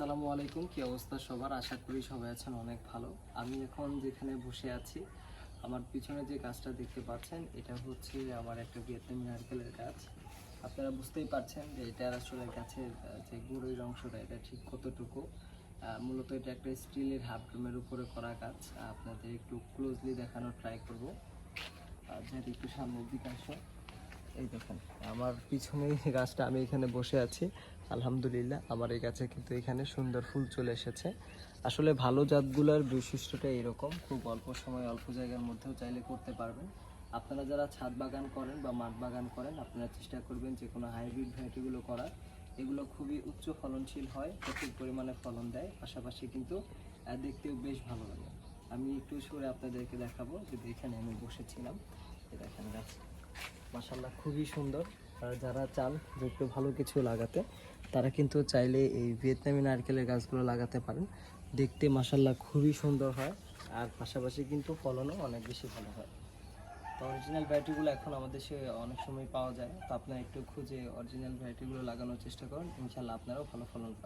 আসসালামু আলাইকুম। কি অবস্থা সবার? আশা করি সবাই আছেন অনেক ভালো। আমি এখন যেখানে বসে আছি, আমার পিছনে যে গাছটা দেখতে পাচ্ছেন, এটা হচ্ছে আমার একটা ভিয়েতনামি নারকেলের গাছ। আপনারা বুঝতেই পারছেন যে এটা আসলে গাছের যে গুঁড়োর অংশটা, এটা ঠিক কতটুকু। মূলত এটা একটা স্টিলের হাফ ড্রামের উপরে করা গাছ। আপনাদের একটু ক্লোজলি দেখানোর ট্রাই করব। যেহেতু একটু সামনের দিকে আসো এই দেখুন, আমার পিছনে গাছটা, আমি এখানে বসে আছি। আলহামদুলিল্লাহ, আমার এই গাছে কিন্তু এখানে সুন্দর ফুল চলে এসেছে। আসলে ভালো জাতগুলোর বৈশিষ্ট্যটা এরকম, খুব অল্প সময় অল্প জায়গার মধ্যেও চাইলে করতে পারবেন। আপনারা যারা ছাদ বাগান করেন বা মাঠ বাগান করেন, আপনারা চেষ্টা করবেন যে কোনো হাইব্রিড ভ্যারাইটিগুলো করার। এগুলো খুবই উচ্চ ফলনশীল হয়, প্রচুর পরিমাণে ফলন দেয়, পাশাপাশি কিন্তু দেখতেও বেশ ভালো লাগে। আমি একটু সরে আপনাদেরকে দেখাবো, যে এখানে আমি বসেছিলাম। দেখেন গাছ। মাসাল্লাহ খুবই সুন্দর। যারা চান যে একটু ভালো কিছু লাগাতে, তারা কিন্তু চাইলে এই ভিয়েতনামি নারকেলের গাছগুলো লাগাতে পারেন। দেখতে মাসাল্লাহ খুবই সুন্দর হয়, আর পাশাপাশি কিন্তু ফলনও অনেক বেশি ভালো হয়। তো অরিজিনাল ভ্যারাইটিগুলো এখন আমাদের সে অনেক সময় পাওয়া যায়। তো আপনারা একটু খুঁজে অরিজিনাল ভ্যারাইটিগুলো লাগানোর চেষ্টা করুন। ইনশাল্লাহ আপনারাও ভালো ফলন